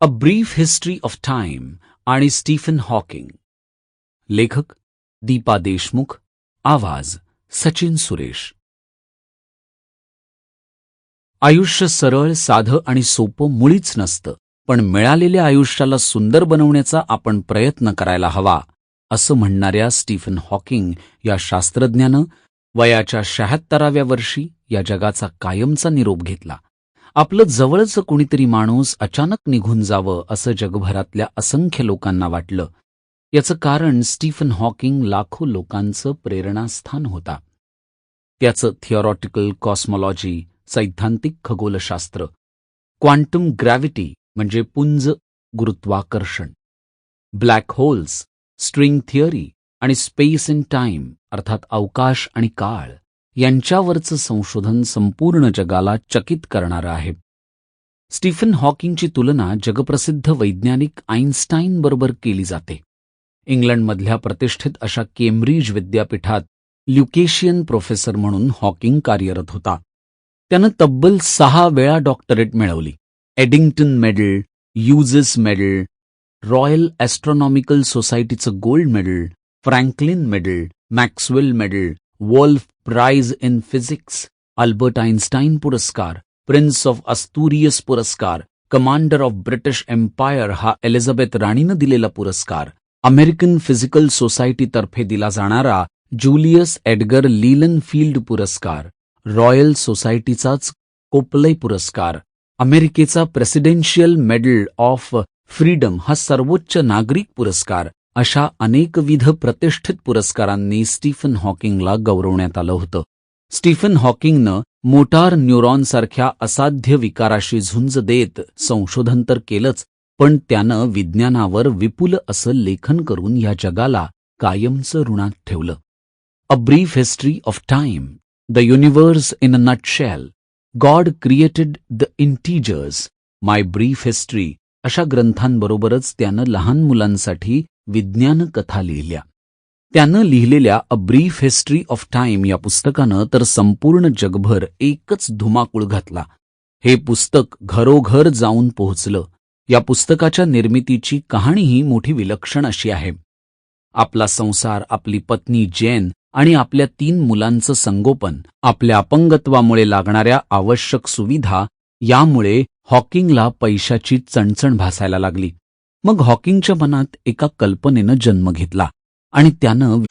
A brief history of time आणि Stephen Hawking लेखक दीपा देशमुख आवाज सचिन सुरेश. आयुष्य सरळ साधं आणि सोपं मुळीच नसतं पण मिळालेल्या आयुष्याला सुंदर बनवण्याचा आपण प्रयत्न करायला हवा असं म्हणणाऱ्या स्टीफन हॉकिंग या शास्त्रज्ञानं वयाच्या शहात्तराव्या वर्षी या जगाचा कायमचा निरोप घेतला. आपलं जवळचं कुणीतरी माणूस अचानक निघून जावं असं जगभरातल्या असंख्य लोकांना वाटलं. याचं कारण स्टीफन हॉकिंग लाखो लोकांचं प्रेरणास्थान होता. त्याचं थिअरॉटिकल कॉस्मॉलॉजी सैद्धांतिक खगोलशास्त्र क्वांटम ग्रॅव्हिटी म्हणजे पुंज गुरुत्वाकर्षण ब्लॅक होल्स स्ट्रिंग थिअरी आणि स्पेस इन टाइम अर्थात अवकाश आणि काळ यांच्यावरचं संशोधन संपूर्ण जगाला चकित करणारं आहे. स्टीफन हॉकिंगची तुलना जगप्रसिद्ध वैज्ञानिक आईन्स्टाईन बरोबर केली जाते. इंग्लंडमधल्या प्रतिष्ठित अशा केम्ब्रिज विद्यापीठात ल्युकेशियन प्रोफेसर म्हणून हॉकिंग कार्यरत होता. त्यानं तब्बल सहा वेळा डॉक्टरेट मिळवली. Eddington medal Hughes medal royal astronomical सोसायटीचं gold medal Franklin medal Maxwell medal Wolf prize in physics Albert Einstein पुरस्कार प्रिन्स ऑफ अस्तुरियस पुरस्कार कमांडर ऑफ ब्रिटिश एम्पायर हा एलिझाबेथ राणीनं दिलेला पुरस्कार. अमेरिकन फिजिकल सोसायटीतर्फे दिला जाणारा जुलियस एडगर लीलन फील्ड पुरस्कार. रॉयल सोसायटीचाच कोपलय पुरस्कार. अमेरिकेचा प्रेसिडेन्शियल मेडल ऑफ फ्रीडम हा सर्वोच्च नागरिक पुरस्कार. अशा अनेकविध प्रतिष्ठित पुरस्कारांनी स्टीफन हॉकिंगला गौरवण्यात आलं होतं. स्टीफन हॉकिंगनं मोटार न्यूरॉनसारख्या असाध्य विकाराशी झुंज देत संशोधन तर केलंच पण त्यानं विज्ञानावर विपुल असं लेखन करून या जगाला कायमचं ऋणात ठेवलं. A brief history of time the universe in a nutshell God created the integers my brief history अशा ग्रंथांबरोबरच त्यानं लहान मुलांसाठी विज्ञान कथा लिहिल्या. त्यानं लिहिलेल्या a brief history of time या पुस्तकानं तर संपूर्ण जगभर एकच धुमाकूळ घातला. हे पुस्तक घरोघर जाऊन पोहोचलं. या पुस्तकाच्या निर्मितीची कहाणीही मोठी विलक्षण अशी आहे. आपला संसार आपली पत्नी जैन आणि आपल्या तीन मुलांचं संगोपन आपल्या अपंगत्वामुळे लागणाऱ्या आवश्यक सुविधा यामुळे हॉकिंगला पैशाची चणचण भासायला लागली. मग हॉकिंगच्या मनात एका कल्पनेनं जन्म घेतला आणि त्यानं